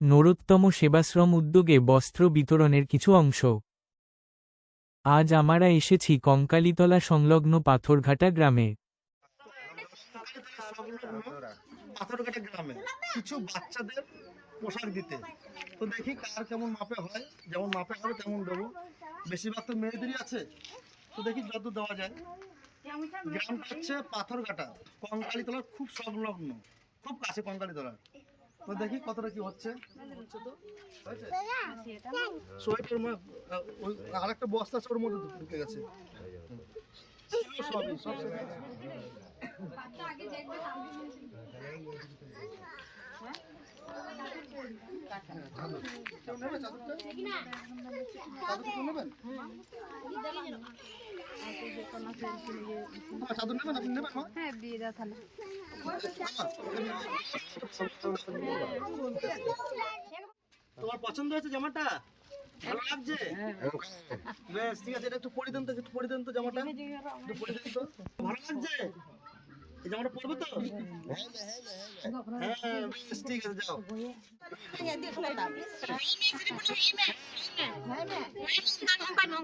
নরোত্তম সেবাশ্রম উদ্যোগে বস্ত্র বিতরণের কিছু অংশ। আজ আমরা এসেছি কঙ্কালীতলা সংলগ্ন পাথরঘাটা গ্রামে। পাথরঘাটা কিছু বাচ্চাদের পোশাক দিতে। তো দেখি কার কেমন মাপে হয়, যেমন মাপে হবে তেমন দেবো। বেশিরভাগ তো মেয়েদেরই আছে। তো দেখি যত দেওয়া যায়। হচ্ছে পাথরঘাটা খুব সংলগ্ন, খুব কাছে কঙ্কালীতলার। তো দেখি কতটা কি হচ্ছে। হচ্ছে তো হয়েছে সোয়েটার আর একটা বস্তা আছে ওর মধ্যে ঢুকে গেছে। সবই সব হয়ে? চাদর নেবেন? চাদর নেবেন? আপনি নেবেন হ্যাঁ দিয়ে দাও তাহলে। তোমার পছন্দ হয়েছে জামাটা? ভালো লাগছে? বেশ ঠিক আছে এটা একটু পরে দেন তো একটু পরে দেন তো জামাটা। একটু পরে দেন তো। ভালো লাগছে? এই জামাটা পরবে তো? হ্যাঁ বেশ ঠিক আছে যাও।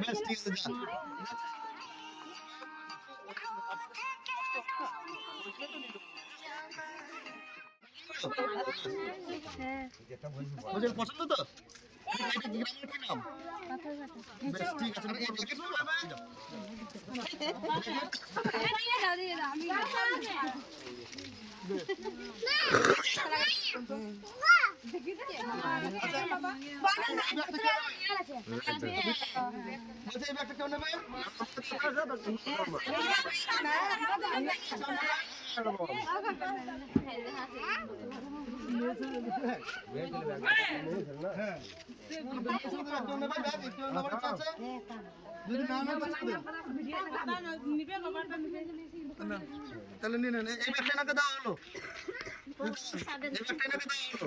বেশ ঠিক আছে পছন্দ হয়েছে তো? বেশ ঠিক আছে যা বলছেন পছন্দ তো এটা কি গ্রামের কি নাম বেশ ঠিক আছে এই প্যাকেট যাও। বলছে এই ব্যাগটা কেউ নেবে তাহলে নিয়ে নেন। এই ট্রেনাকে দেওয়া হলো। এই ট্রেনাকে দেওয়া হলো।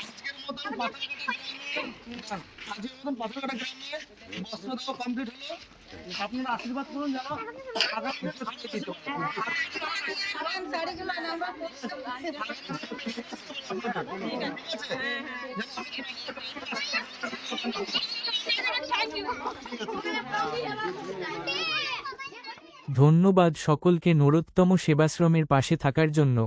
আজকের মতন মতন পাথরঘাটা গ্রামে বস্ত্র দেওয়া কমপ্লিট হলো। আশীর্বাদ করুন যেন ধন্যবাদ সকলকে নরোত্তম সেবাশ্রমের পাশে থাকার জন্য।